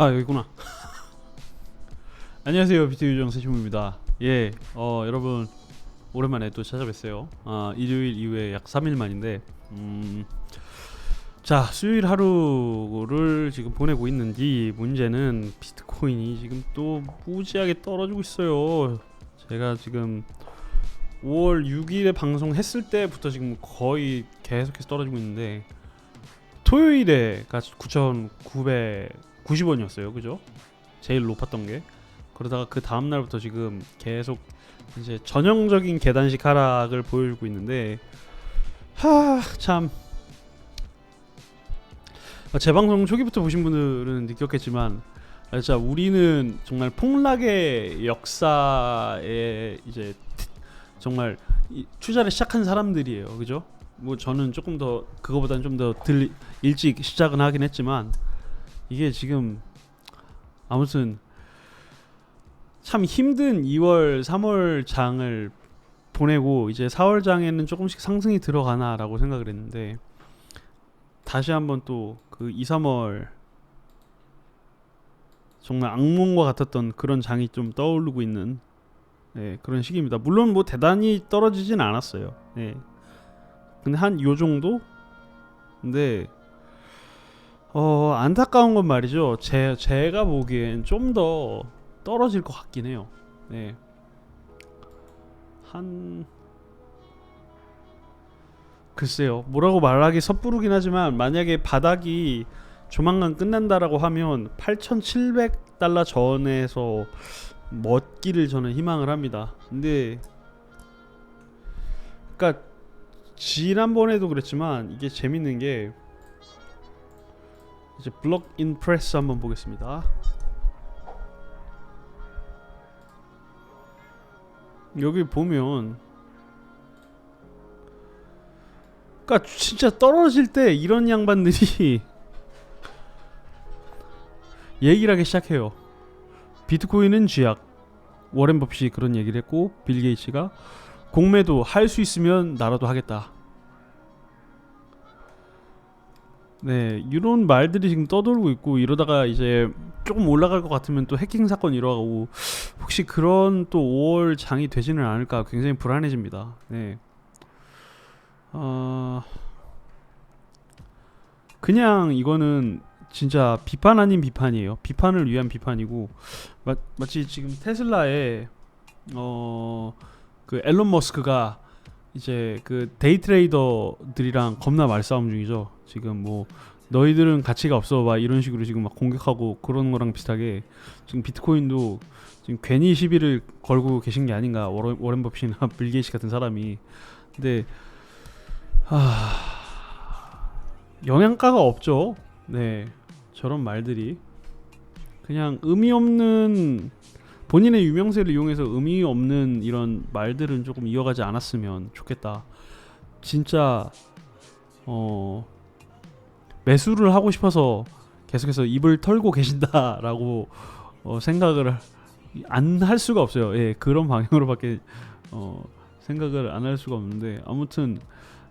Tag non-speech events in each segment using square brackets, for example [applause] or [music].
아 여기구나. [laughs] 안녕하세요 비트 유정 세시무입니다. 예, 어 여러분 오랜만에 또 찾아뵀어요. 아 일요일 이후에 약 3일 만인데, 음, 자 수요일 하루를 지금 보내고 있는데 문제는 비트코인이 지금 또 무지하게 떨어지고 있어요. 제가 지금 5월 6일에 방송했을 때부터 지금 거의 계속해서 떨어지고 있는데 토요일에가 9,990원이었어요. 그죠? 제일 높았던 게. 그러다가 그 다음 날부터 지금 계속 이제 전형적인 계단식 하락을 보여주고 있는데 하 참. 아, 제 방송 초기부터 보신 분들은 느꼈겠지만 아, 진짜 우리는 정말 폭락의 역사에 이제 정말 이 투자를 시작한 사람들이에요. 그죠? 뭐 저는 조금 더 그거보다는 좀더들 일찍 시작은 하긴 했지만 이게 지금 아무튼 참 힘든 2월, 3월 장을 보내고 이제 4월 장에는 조금씩 상승이 들어가나라고 생각을 했는데 다시 한번 또 그 2, 3월 정말 악몽과 같았던 그런 장이 좀 떠오르고 있는 네, 그런 시기입니다. 물론 뭐 대단히 떨어지진 않았어요. 네. 근데 한 요 정도? 근데 어 안타까운 건 말이죠. 제 제가 보기엔 좀 더 떨어질 것 같긴 해요. 네. 한 글쎄요. 뭐라고 말하기 섣부르긴 하지만 만약에 바닥이 조만간 끝난다라고 하면 8,700달러 전에서 멋기를 저는 희망을 합니다. 근데 그러니까 지난번에도 그랬지만 이게 재밌는 게 이제 블록 인프레스 한번 보겠습니다. 여기 보면 그러니까 진짜 떨어질 때 이런 양반들이 [laughs] 얘기를 하기 시작해요. 비트코인은 쥐약. 워렌 버핏이 그런 얘기를 했고 빌 게이츠가 공매도 할 수 있으면 나라도 하겠다. 네, 이런 말들이 지금 떠돌고 있고 이러다가 이제 조금 올라갈 것 같으면 또 해킹 사건 일어나고 혹시 그런 또 5월 장이 되지는 않을까 굉장히 불안해집니다. 네. 어... 그냥 이거는 진짜 비판 아닌 비판이에요. 비판을 위한 비판이고 마, 마치 지금 테슬라에 어그 앨런 머스크가 이제 그 데이 트레이더들이랑 겁나 말싸움 중이죠. 지금 뭐 너희들은 가치가 없어. 막 이런 식으로 지금 막 공격하고 그런 거랑 비슷하게 지금 비트코인도 지금 괜히 시비를 걸고 계신 게 아닌가. 워런, 워렌 버핏이나 [laughs] 빌 게이츠 같은 사람이. 근데 아 영양가가 없죠. 네. 저런 말들이. 그냥 의미 없는 본인의 유명세를 이용해서 의미 없는 이런 말들은 조금 이어가지 않았으면 좋겠다. 진짜 어 매수를 하고 싶어서 계속해서 입을 털고 계신다라고 어 생각을 안 할 수가 없어요. 예, 그런 방향으로밖에 어 생각을 안 할 수가 없는데 아무튼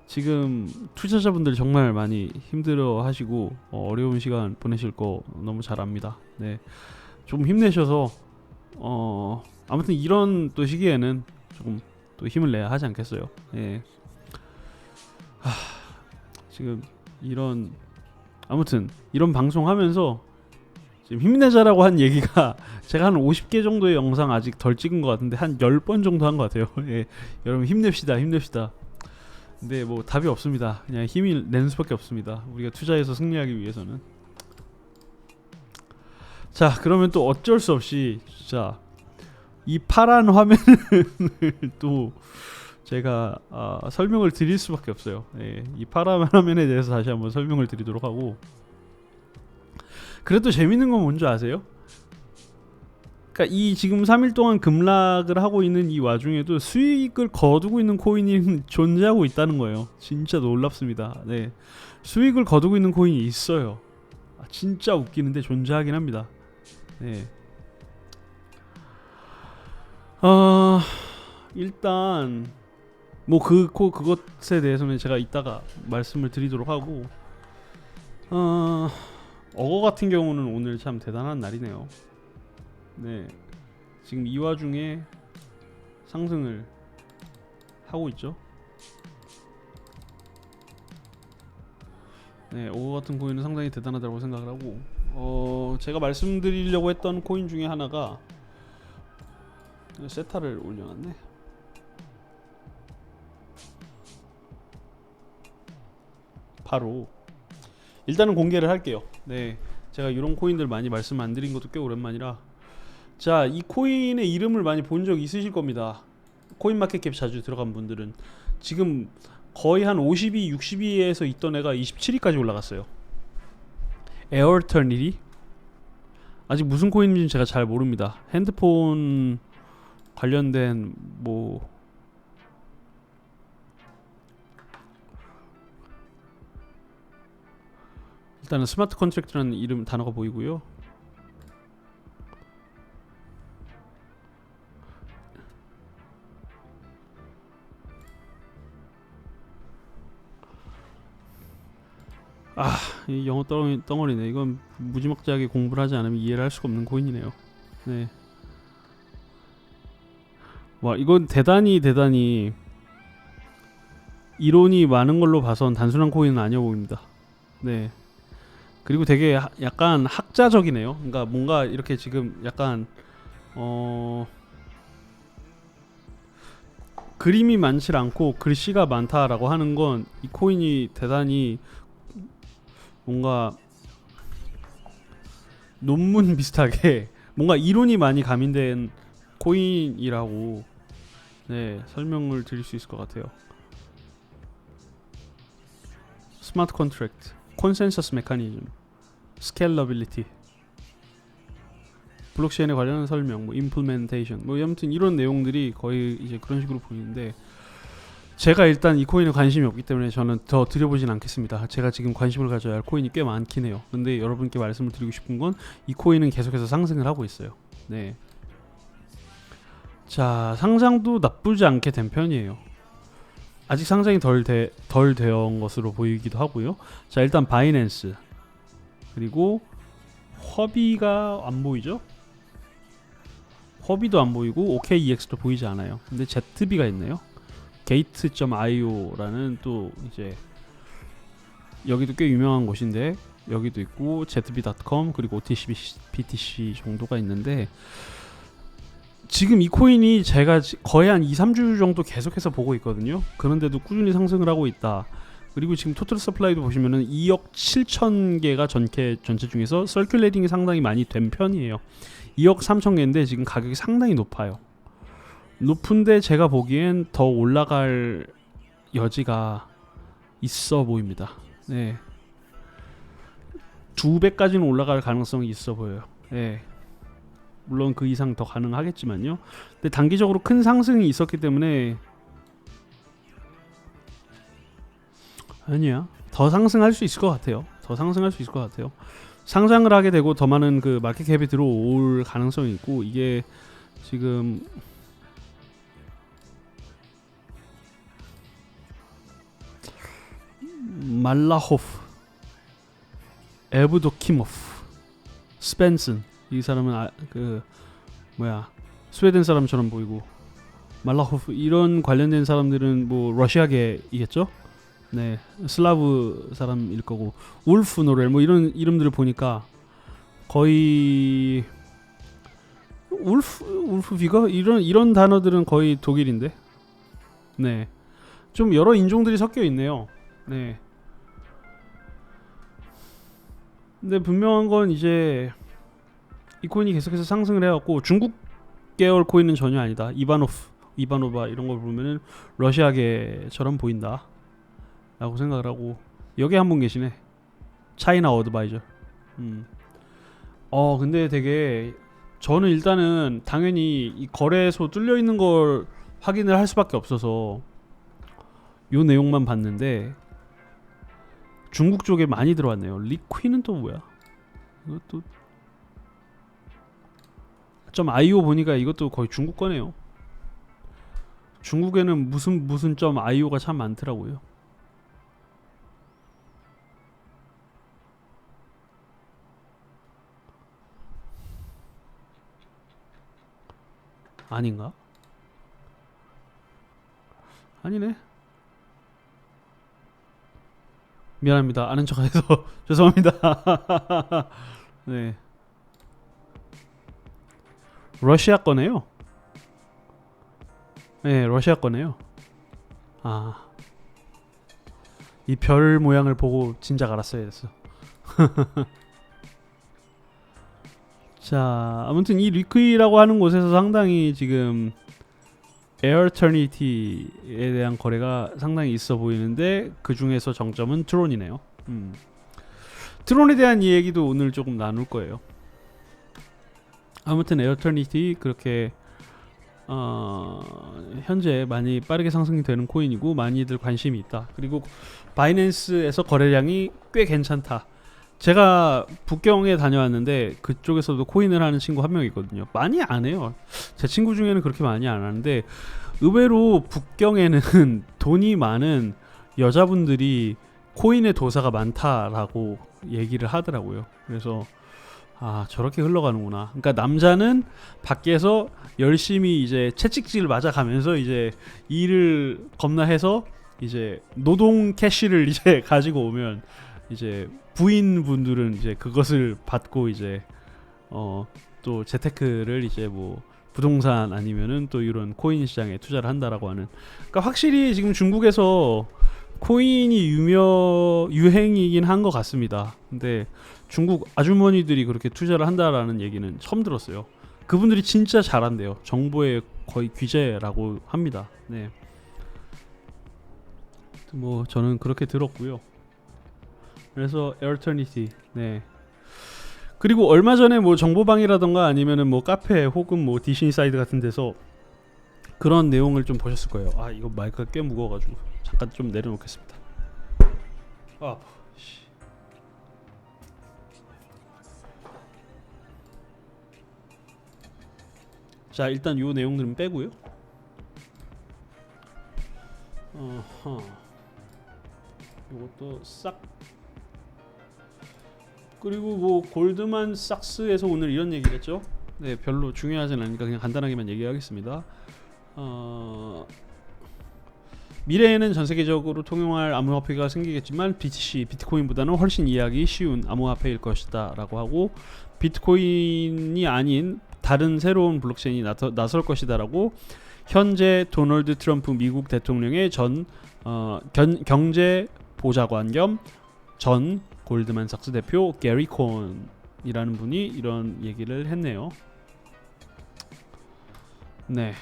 지금 투자자분들 정말 많이 힘들어 하시고 어, 어려운 시간 보내실 거 너무 잘 압니다. 네. 좀 힘내셔서 어 아무튼 이런 또 시기에는 조금 또 힘을 내야 하지 않겠어요. 예. 하, 지금 이런 아무튼 이런 방송 하면서 지금 힘내자라고 한 얘기가 [laughs] 제가 한 50개 정도의 영상 아직 덜 찍은 것 같은데 한 10번 정도 한 것 같아요. [laughs] 예. 여러분 힘냅시다. 힘냅시다. 근데 뭐 답이 없습니다. 그냥 힘이 내는 수밖에 없습니다. 우리가 투자해서 승리하기 위해서는. 자, 그러면 또 어쩔 수 없이 진짜 이 파란 화면을 [laughs] 또 제가 아, 설명을 드릴 수밖에 없어요. 예, 이 파란 화면에 대해서 다시 한번 설명을 드리도록 하고. 그래도 재밌는 건 뭔지 아세요? 그러니까 이 지금 3일 동안 급락을 하고 있는 이 와중에도 수익을 거두고 있는 코인이 [laughs] 존재하고 있다는 거예요. 진짜 놀랍습니다. 네. 수익을 거두고 있는 코인이 있어요. 아, 진짜 웃기는데 존재하긴 합니다. 네. 어, 일단 뭐 그 그것에 대해서는 제가 이따가 말씀을 드리도록 하고 어, 어거 같은 경우는 오늘 참 대단한 날이네요. 네, 지금 이 와중에 상승을 하고 있죠. 네, 어거 같은 코인은 상당히 대단하다고 생각을 하고, 어 제가 말씀드리려고 했던 코인 중에 하나가 세타를 올려놨네. 바로 일단은 공개를 할게요. 네, 제가 이런 코인들 많이 말씀 안 드린 것도 꽤 오랜만이라 자, 이 코인의 이름을 많이 본 적 있으실 겁니다. 코인 마켓캡 자주 들어간 분들은 지금 거의 한 52, 62에서 있던 애가 27위까지 올라갔어요. 에어터니티 아직 무슨 코인인지 제가 잘 모릅니다. 핸드폰 관련된 뭐 일단은 스마트 컨트랙트라는 이름 단어가 보이고요. 아, 이 영어 덩어리, 덩어리 네. 이건 무지막지하게 공부를 하지 않으면 이해를 할 수가 없는 코인이네요. 네. 와, 이건 대단히 대단히 이론이 많은 걸로 봐선 단순한 코인은 아니어 보입니다. 네. 그리고 되게 하- 약간 학자적이네요. 그러니까 뭔가 이렇게 지금 약간 어 그림이 많지 않고 글씨가 많다라고 하는 건 이 코인이 대단히 뭔가 논문 비슷하게 [laughs] 뭔가 이론이 많이 가미된 코인이라고 네 설명을 드릴 수 있을 것 같아요. 스마트 컨트랙트, 콘센서스 메커니즘, 스케일러빌리티, 블록체인에 관련한 설명, 뭐 임플멘테이션, 뭐 아무튼 이런 내용들이 거의 이제 그런 식으로 보이는데 제가 일단 이 코인에 관심이 없기 때문에 저는 더 들여보진 않겠습니다. 제가 지금 관심을 가져야 할 코인이 꽤 많긴 해요. 근데 여러분께 말씀을 드리고 싶은 건 이 코인은 계속해서 상승을 하고 있어요. 네. 자, 상장도 나쁘지 않게 된 편이에요. 아직 상장이 덜, 되, 덜 되어 것으로 보이기도 하고요. 자, 일단 바이낸스. 그리고 허비가 안 보이죠? 허비도 안 보이고 OKEX도 보이지 않아요. 근데 ZB가 있네요. 게이트.io라는 또 이제 여기도 꽤 유명한 곳인데 여기도 있고 zb.com 그리고 OTC, BTC 정도가 있는데 지금 이 코인이 제가 지- 거의 한 2, 3주 정도 계속해서 보고 있거든요. 그런데도 꾸준히 상승을 하고 있다. 그리고 지금 토탈 서플라이도 보시면은 2억 7천 개가 전체 전체 중에서 서큘레이팅이 상당히 많이 된 편이에요. 2억 3천 개인데 지금 가격이 상당히 높아요. 높은데 제가 보기엔 더 올라갈 여지가 있어 보입니다. 네. 두 배까지는 올라갈 가능성이 있어 보여요. 네. 물론 그 이상 더 가능하겠지만요. 근데 단기적으로 큰 상승이 있었기 때문에 아니야. 더 상승할 수 있을 것 같아요. 더 상승할 수 있을 것 같아요. 상장을 하게 되고 더 많은 그 마켓 캡이 들어올 가능성이 있고 이게 지금 말라호프, 에브도키모프, 스펜슨. 이 사람은 아, 그 뭐야 스웨덴 사람처럼 보이고. 말라호프 이런 관련된 사람들은 뭐 러시아계이겠죠? 네 슬라브 사람일 거고. 울프 노렐 뭐 이런 이름들을 보니까 거의 울프 울프 비거 이런 이런 단어들은 거의 독일인데? 네. 좀 여러 인종들이 섞여 있네요. 네 근데 분명한 건 이제 이 코인이 계속해서 상승을 해왔고 중국 계열 코인은 전혀 아니다. 이바노프 이바노바 이런 걸 보면은 러시아계처럼 보인다 라고 생각을 하고 여기 한 분 계시네. 차이나 어드바이저. 음. 어 근데 되게 저는 일단은 당연히 이 거래소 뚫려 있는 걸 확인을 할 수밖에 없어서 요 내용만 봤는데 중국 쪽에 많이 들어왔네요. 리퀴는 또 뭐야? 이것도 좀 아이오 보니까 이것도 거의 중국 거네요. 중국에는 무슨 무슨 점 아이오가 참 많더라고요. 아닌가? 아니네. 미안합니다. 아는 척해서 [laughs] 죄송합니다. [laughs] 네. 러시아 거네요. 네, 러시아 거네요. 아. 이 별 모양을 보고 진작 알았어야 했어. [laughs] 자, 아무튼 이 리퀴라고 하는 곳에서 상당히 지금 에어터니티에 대한 거래가 상당히 있어 보이는데 그 중에서 정점은 트론이네요. 음. 트론에 대한 이야기도 오늘 조금 나눌 거예요. 아무튼 에어터니티 그렇게 어, 현재 많이 빠르게 상승이 되는 코인이고 많이들 관심이 있다. 그리고 바이낸스에서 거래량이 꽤 괜찮다. 제가 북경에 다녀왔는데 그쪽에서도 코인을 하는 친구 한 명 있거든요. 많이 안 해요. 제 친구 중에는 그렇게 많이 안 하는데 의외로 북경에는 [laughs] 돈이 많은 여자분들이 코인의 도사가 많다라고 얘기를 하더라고요. 그래서 아 저렇게 흘러가는구나. 그러니까 남자는 밖에서 열심히 이제 채찍질을 맞아가면서 이제 일을 겁나 해서 이제 노동 캐시를 [laughs] 이제 가지고 오면 이제 부인분들은 이제 그것을 받고 이제 어 또 재테크를 이제 뭐 부동산 아니면은 또 이런 코인 시장에 투자를 한다라고 하는 그러니까 확실히 지금 중국에서 코인이 유명 유행이긴 한 것 같습니다. 근데 중국 아주머니들이 그렇게 투자를 한다라는 얘기는 처음 들었어요. 그분들이 진짜 잘한대요. 정보의 거의 귀재라고 합니다. 네. 뭐 저는 그렇게 들었고요. 그래서 에어터니티 네. 그리고 얼마 전에 뭐 정보방이라던가 아니면은 뭐 카페 혹은 뭐 디시니 사이드 같은 데서 그런 내용을 좀 보셨을 거예요. 아 이거 마이크가 꽤 무거워가지고 잠깐 좀 내려놓겠습니다. 아, 씨. 자 일단 요 내용들은 빼고요. 어허. 요것도 싹 그리고 뭐 골드만 삭스에서 오늘 이런 얘기를 했죠. 네, 별로 중요하진 않으니까 그냥 간단하게만 얘기하겠습니다. 어, 미래에는 전 세계적으로 통용할 암호화폐가 생기겠지만 BTC, 비트코인보다는 훨씬 이해하기 쉬운 암호화폐일 것이다라고 하고 비트코인이 아닌 다른 새로운 블록체인이 나설 것이다라고 현재 도널드 트럼프 미국 대통령의 전 어, 견, 경제 보좌관 겸 전 골드만삭스 대표 게리 콘이라는 분이 이런 얘기를 했네요. 네.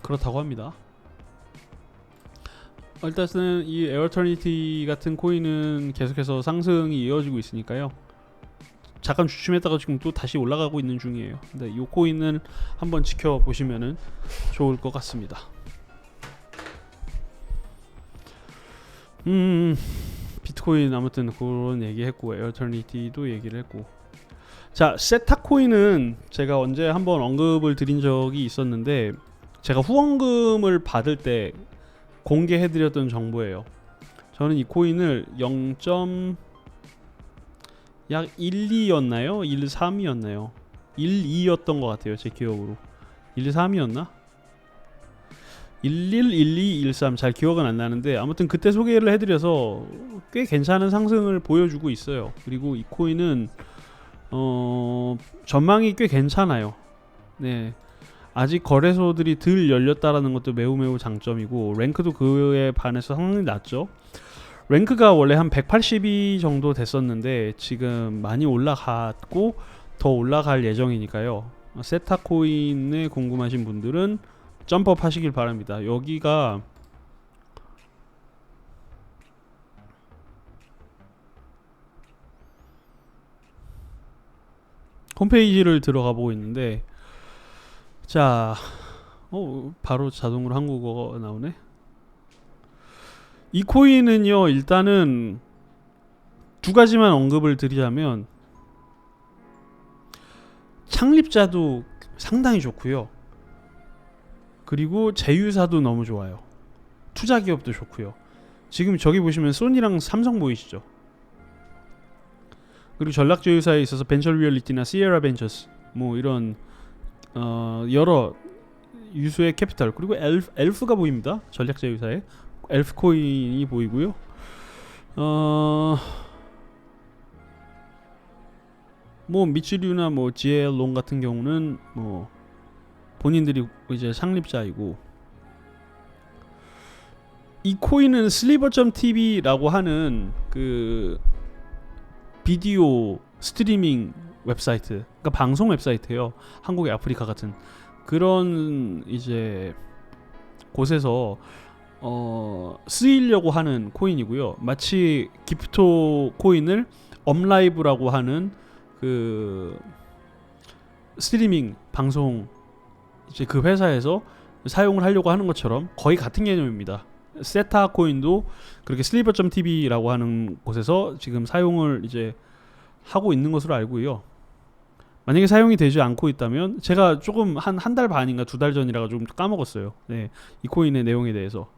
그렇다고 합니다. 일단은 이 에어터니티 같은 코인은 계속해서 상승이 이어지고 있으니까요. 잠깐 주춤했다가 지금 또 다시 올라가고 있는 중이에요. 근데 이 코인은 한번 지켜보시면은 좋을 것 같습니다. 음 비트코인 아무튼 그런 얘기했고 에어터니티도 얘기를 했고 자 세타코인은 제가 언제 한번 언급을 드린 적이 있었는데 제가 후원금을 받을 때 공개해드렸던 정보예요. 저는 이 코인을 0. 약 1, 2였나요? 1, 3이었나요? 1, 2였던 것 같아요. 제 기억으로 1, 3이었나? 11, 12, 13 잘 기억은 안 나는데 아무튼 그때 소개를 해드려서 꽤 괜찮은 상승을 보여주고 있어요. 그리고 이 코인은 어 전망이 꽤 괜찮아요. 네. 아직 거래소들이 덜 열렸다라는 것도 매우 매우 장점이고 랭크도 그에 반해서 상당히 낮죠. 랭크가 원래 한 182 정도 됐었는데 지금 많이 올라갔고 더 올라갈 예정이니까요. 세타 코인에 궁금하신 분들은 점프업 하시길 바랍니다. 여기가 홈페이지를 들어가 보고 있는데 자, 어, 바로 자동으로 한국어가 나오네. 이 코인은요, 일단은 두 가지만 언급을 드리자면 창립자도 상당히 좋고요. 그리고 제휴사도 너무 좋아요. 투자 기업도 좋고요. 지금 저기 보시면 소니랑 삼성 보이시죠? 그리고 전략 제휴사에 있어서 벤처 리얼리티나 시에라 벤처스 뭐 이런 어 여러 유수의 캐피탈 그리고 엘프, 엘프가 보입니다. 전략 제휴사에 엘프 코인이 보이고요. 어. 뭐 미츠류나 뭐 지엘롱 같은 경우는 뭐 본인들이 이제 창립자이고 이 코인은 슬리버.tv라고 하는 그 비디오 스트리밍 웹사이트, 그러니까 방송 웹사이트예요. 한국의 아프리카 같은 그런 이제 곳에서 어, 쓰이려고 하는 코인이고요. 마치 기프토 코인을 업라이브라고 하는 그 스트리밍 방송 이제 그 회사에서 사용을 하려고 하는 것처럼 거의 같은 개념입니다. 세타 코인도 그렇게 슬리버.tv라고 하는 곳에서 지금 사용을 이제 하고 있는 것으로 알고요. 만약에 사용이 되지 않고 있다면 제가 조금 한 한 달 반인가 두 달 전이라가 좀 까먹었어요. 네, 이 코인의 내용에 대해서.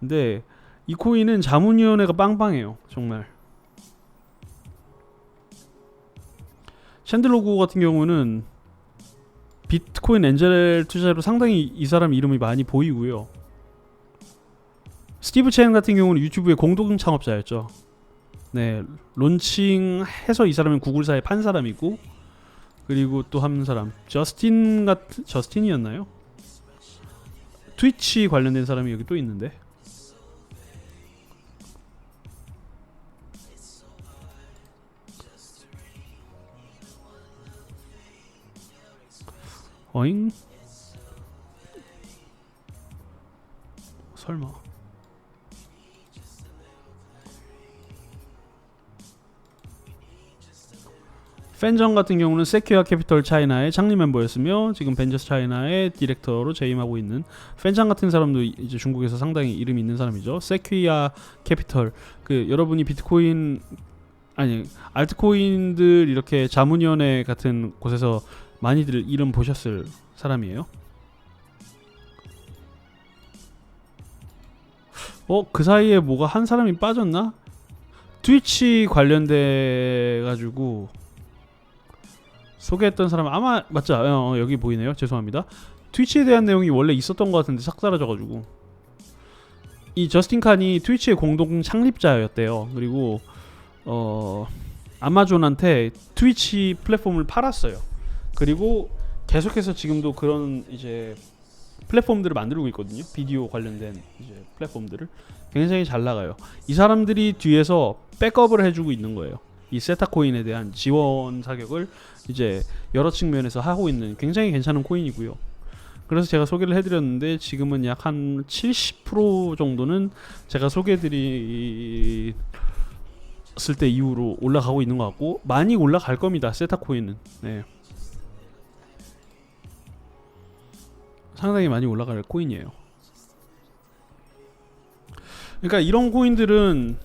근데 이 코인은 자문위원회가 빵빵해요, 정말. 챈들로구 같은 경우는 비트코인 엔젤 투자로 상당히 이 사람 이름이 많이 보이고요. 스티브 첸 같은 경우는 유튜브의 공동 창업자였죠. 네, 론칭해서 이 사람은 구글사에 판 사람이고 그리고 또 한 사람 저스틴 같은 저스틴이었나요? 트위치 관련된 사람이 여기 또 있는데 어잉? 설마 팬정 같은 경우는 세큐어 캐피털 차이나의 창립 멤버였으며 지금 벤저스 차이나의 디렉터로 재임하고 있는 팬장 같은 사람도 이제 중국에서 상당히 이름이 있는 사람이죠. 세큐어 캐피털 그 여러분이 비트코인 아니 알트코인들 이렇게 자문위원회 같은 곳에서 많이들 이름 보셨을 사람이에요. 어 그 사이에 뭐가 한 사람이 빠졌나? 트위치 관련돼 가지고 소개했던 사람 아마 맞죠? 어, 어, 여기 보이네요. 죄송합니다. 트위치에 대한 내용이 원래 있었던 것 같은데 싹 사라져가지고 이 저스틴 칸이 트위치의 공동 창립자였대요. 그리고 어 아마존한테 트위치 플랫폼을 팔았어요. 그리고 계속해서 지금도 그런 이제 플랫폼들을 만들고 있거든요. 비디오 관련된 이제 플랫폼들을 굉장히 잘 나가요. 이 사람들이 뒤에서 백업을 해주고 있는 거예요. 이 세타 코인에 대한 지원 사격을 이제 여러 측면에서 하고 있는 굉장히 괜찮은 코인이고요. 그래서 제가 소개를 해드렸는데 지금은 약 한 70% 정도는 제가 소개해드렸을 때 이후로 올라가고 있는 것 같고 많이 올라갈 겁니다. 세타 코인은. 네. 상당히 많이 올라갈 코인이에요. 그러니까 이런 코인들은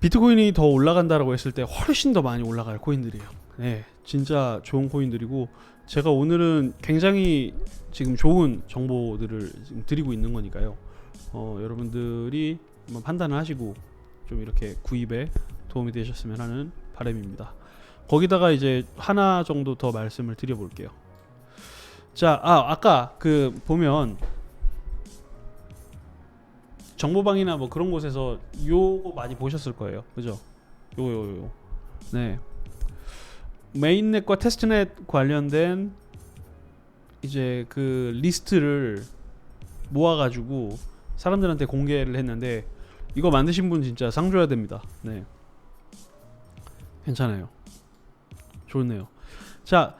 비트코인이 더 올라간다라고 했을 때 훨씬 더 많이 올라갈 코인들이에요. 네, 진짜 좋은 코인들이고 제가 오늘은 굉장히 지금 좋은 정보들을 지금 드리고 있는 거니까요. 어, 여러분들이 한번 판단을 하시고 좀 이렇게 구입에 도움이 되셨으면 하는 바람입니다. 거기다가 이제 하나 정도 더 말씀을 드려볼게요. 자, 아 아까 그 보면 정보방이나 뭐 그런 곳에서 요거 많이 보셨을 거예요. 그죠? 요거 요거 요. 네. 메인넷과 테스트넷 관련된 이제 그 리스트를 모아 가지고 사람들한테 공개를 했는데 이거 만드신 분 진짜 상 줘야 됩니다. 네. 괜찮아요. 좋네요. 자,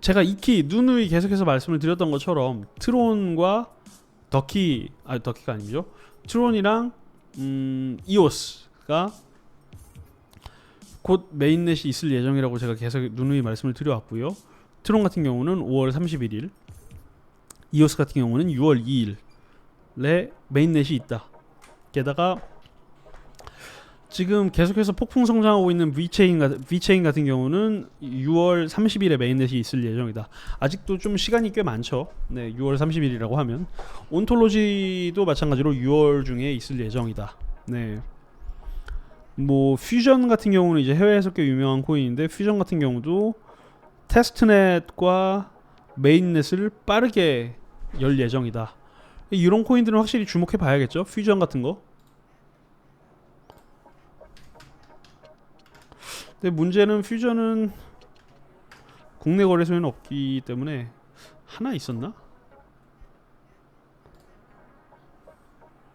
제가 익히 누누이 계속해서 말씀을 드렸던 것처럼 트론과 더키 아 더키가 아니죠. 트론이랑 음, 이오스가 곧 메인넷이 있을 예정이라고 제가 계속 누누이 말씀을 드려왔고요. 트론 같은 경우는 5월 31일, 이오스 같은 경우는 6월 2일에 메인넷이 있다. 게다가 지금 계속해서 폭풍 성장하고 있는 같은 V체인 같은 경우는 6월 30일에 메인넷이 있을 예정이다. 아직도 좀 시간이 꽤 많죠. 네, 6월 30일이라고 하면 온톨로지도 마찬가지로 6월 중에 있을 예정이다. 네. 뭐 퓨전 같은 경우는 이제 해외에서 꽤 유명한 코인인데 퓨전 같은 경우도 테스트넷과 메인넷을 빠르게 열 예정이다. 이런 코인들은 확실히 주목해 봐야겠죠. 퓨전 같은 거. 근데 문제는 퓨전은 국내 거래소에는 없기 때문에 하나 있었나?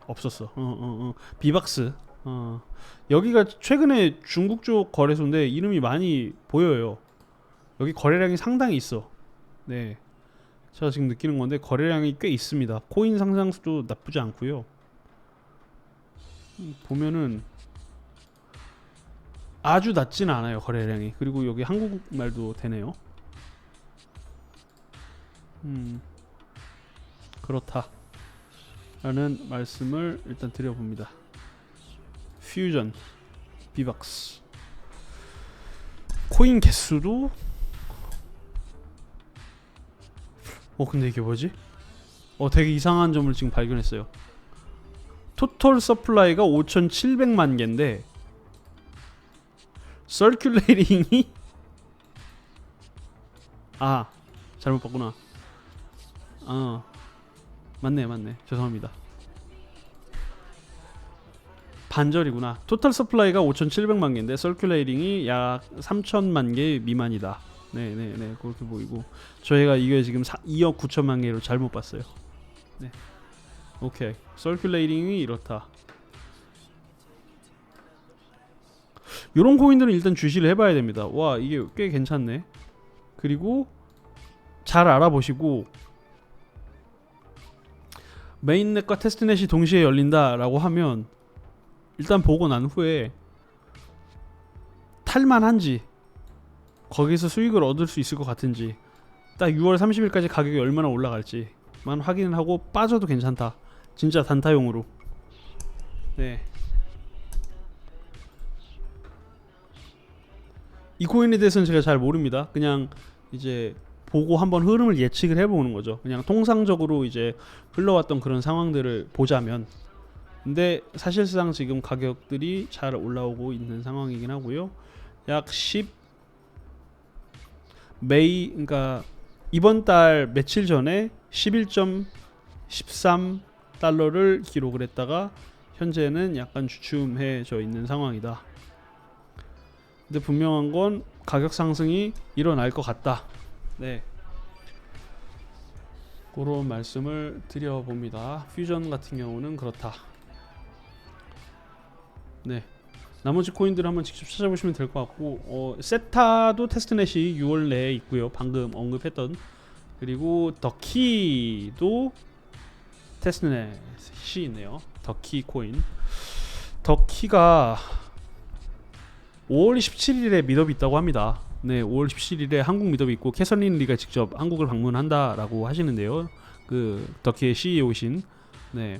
없었어. 어, 어, 어. 비박스. 어. 여기가 최근에 중국 쪽 거래소인데 이름이 많이 보여요. 여기 거래량이 상당히 있어. 네. 제가 지금 느끼는 건데 거래량이 꽤 있습니다. 코인 상장수도 나쁘지 않고요. 음, 보면은 아주 낮지는 않아요 거래량이. 그리고 여기 한국말도 되네요. 음 그렇다. 라는 말씀을 일단 드려봅니다. 퓨전 비박스 코인 개수도 어 근데 이게 뭐지? 어 되게 이상한 점을 지금 발견했어요. 토털 서플라이가 5,700만 개인데 서큘레이팅이 아 잘못 봤구나. 아 맞네 맞네 죄송합니다. 반절이구나. 토탈 서플라이가 5,700만 개인데 서큘레이팅이 약 3천만 개 미만이다. 네, 네, 네. 그렇게 보이고 저희가 이게 지금 4, 2억 9천만 개로 잘못 봤어요. 네. 오케이. 서큘레이팅이 이렇다. 요런 코인들은 일단 주시를 해봐야 됩니다. 와 이게 꽤 괜찮네. 그리고 잘 알아보시고 메인넷과 테스트넷이 동시에 열린다라고 하면 일단 보고 난 후에 탈만한지 거기서 수익을 얻을 수 있을 것 같은지 딱 6월 30일까지 가격이 얼마나 올라갈지만 확인을 하고 빠져도 괜찮다. 진짜 단타용으로. 네. 이 코인에 대해서는 제가 잘 모릅니다. 그냥 이제 보고 한번 흐름을 예측을 해보는 거죠. 그냥 통상적으로 이제 흘러왔던 그런 상황들을 보자면 근데 사실상 지금 가격들이 잘 올라오고 있는 상황이긴 하고요. 약 10 메이 그러니까 이번 달 며칠 전에 11.13 달러를 기록을 했다가 현재는 약간 주춤해져 있는 상황이다. 근데 분명한 건 가격 상승이 일어날 것 같다. 네. 그런 말씀을 드려봅니다. 퓨전 같은 경우는 그렇다. 네. 나머지 코인들 한번 직접 찾아보시면 될 것 같고 어, 세타도 테스트넷이 6월 내에 있고요. 방금 언급했던 그리고 더키도 테스트넷이 있네요. 더키 코인. 더키가 5월 17일에 미덥이 있다고 합니다. 네, 5월 17일에 한국 미덥이 있고 캐서린 리가 직접 한국을 방문한다라고 하시는데요. 그 더키의 CEO신 네,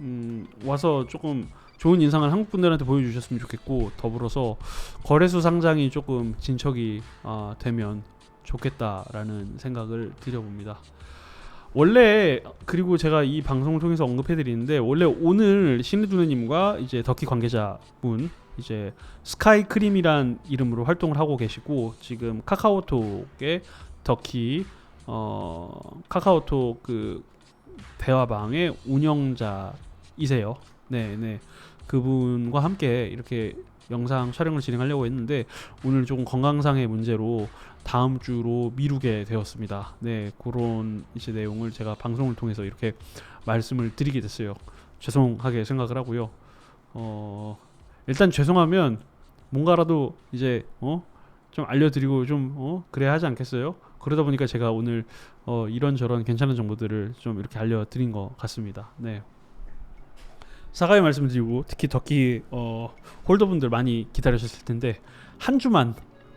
음, 와서 조금 좋은 인상을 한국 분들한테 보여주셨으면 좋겠고 더불어서 거래소 상장이 조금 진척이 어, 되면 좋겠다라는 생각을 드려봅니다. 원래 그리고 제가 이 방송을 통해서 언급해드리는데 원래 오늘 신의두느님과 이제 더키 관계자분 이제 스카이 크림이란 이름으로 활동을 하고 계시고 지금 카카오톡의 더키 어 카카오톡 그 대화방의 운영자이세요. 네, 네. 그분과 함께 이렇게 영상 촬영을 진행하려고 했는데 오늘 조금 건강상의 문제로 다음 주로 미루게 되었습니다. 네, 그런 이제 내용을 제가 방송을 통해서 이렇게 말씀을 드리게 됐어요. 죄송하게 생각을 하고요. 어, 일단 죄송하면 뭔가라도 이제 어? 좀 알려드리고 좀 어? 그래야 하지 않겠어요? 그러다 보니까 제가 오늘 어, 이런저런 괜찮은 정보들을 좀 이렇게 알려드린 것 같습니다. 네. 사과의 말씀드리고 특히 덕기 어, 홀더분들 많이 기다리셨을 텐데 한 주만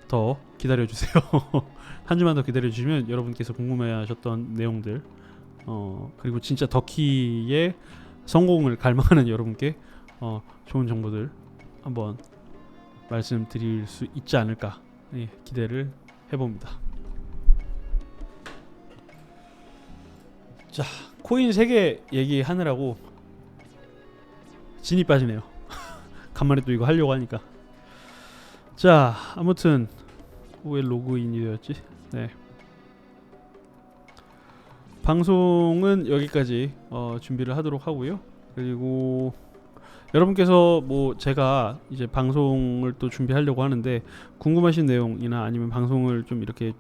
더 기다려 주세요. [laughs] 한 주만 더 기다려 주시면 여러분께서 궁금해하셨던 내용들 어, 그리고 진짜 덕키의 성공을 갈망하는 여러분께 어, 좋은 정보들 한번 말씀드릴 수 있지 않을까 예, 기대를 해봅니다. 자 코인 세개 얘기하느라고 진이 빠지네요. [laughs] 간만에 또 이거 하려고 하니까. 자, 아무튼 왜 로그인이 되었지? 네. 방송은 여기까지 어, 준비를 하도록 하고요. 그리고 여러분께서 뭐 제가 이제 방송을 또 준비하려고 하는데 궁금하신 내용이나 아니면 방송을 좀 이렇게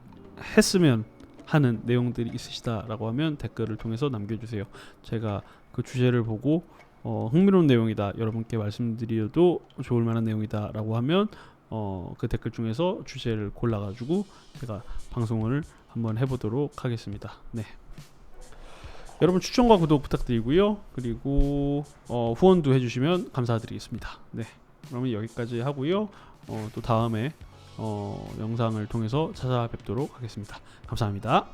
했으면 하는 내용들이 있으시다라고 하면 댓글을 통해서 남겨주세요. 제가 그 주제를 보고 어, 흥미로운 내용이다 여러분께 말씀드려도 좋을 만한 내용이다라고 하면 어, 그 댓글 중에서 주제를 골라가지고 제가 방송을 한번 해보도록 하겠습니다. 네. 여러분 추천과 구독 부탁드리고요. 그리고 어, 후원도 해주시면 감사드리겠습니다. 네. 그러면 여기까지 하고요. 어, 또 다음에 어, 영상을 통해서 찾아뵙도록 하겠습니다. 감사합니다.